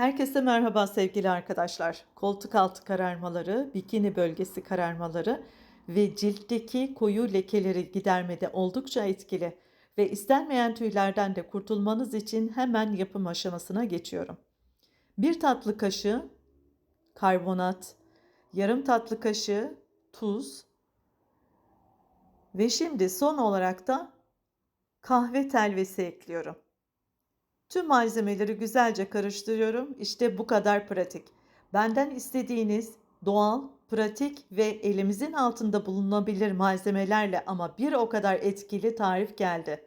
Herkese merhaba sevgili arkadaşlar. Koltuk altı kararmaları, bikini bölgesi kararmaları ve ciltteki koyu lekeleri gidermede oldukça etkili ve istenmeyen tüylerden de kurtulmanız için hemen yapım aşamasına geçiyorum. Bir tatlı kaşığı karbonat, yarım tatlı kaşığı tuz ve şimdi son olarak da kahve telvesi ekliyorum. Tüm malzemeleri güzelce karıştırıyorum. İşte bu kadar pratik. Benden istediğiniz doğal, pratik ve elimizin altında bulunabilir malzemelerle ama bir o kadar etkili tarif geldi.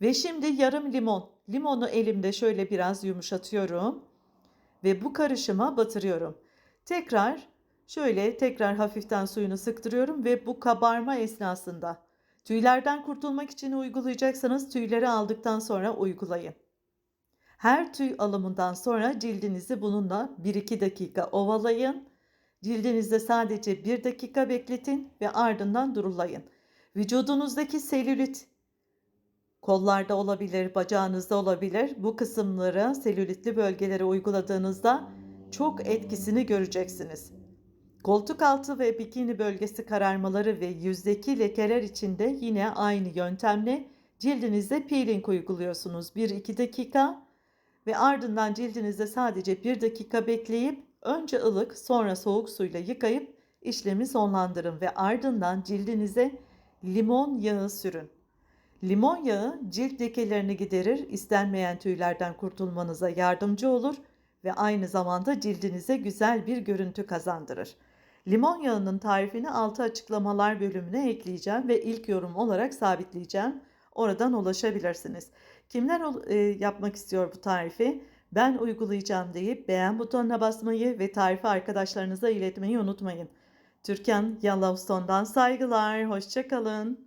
Ve şimdi yarım limon. Limonu elimde şöyle biraz yumuşatıyorum ve bu karışıma batırıyorum. Tekrar şöyle tekrar hafiften suyunu sıktırıyorum ve bu kabarma esnasında tüylerden kurtulmak için uygulayacaksanız tüyleri aldıktan sonra uygulayın. Her tüy alımından sonra cildinizi bununla 1-2 dakika ovalayın. Cildinizde sadece 1 dakika bekletin ve ardından durulayın. Vücudunuzdaki selülit kollarda olabilir, bacağınızda olabilir. Bu kısımlara, selülitli bölgelere uyguladığınızda çok etkisini göreceksiniz. Koltuk altı ve bikini bölgesi kararmaları ve yüzdeki lekeler için de yine aynı yöntemle cildinize peeling uyguluyorsunuz. 1-2 dakika ve ardından cildinizde sadece 1 dakika bekleyip önce ılık sonra soğuk suyla yıkayıp işlemi sonlandırın ve ardından cildinize limon yağı sürün. Limon yağı cilt lekelerini giderir, istenmeyen tüylerden kurtulmanıza yardımcı olur ve aynı zamanda cildinize güzel bir görüntü kazandırır. Limon yağının tarifini altı açıklamalar bölümüne ekleyeceğim ve ilk yorum olarak sabitleyeceğim. Oradan ulaşabilirsiniz. Kimler e, yapmak istiyor bu tarifi? Ben uygulayacağım deyip beğen butonuna basmayı ve tarifi arkadaşlarınıza iletmeyi unutmayın. Türkan Yellowstone'dan saygılar, hoşçakalın.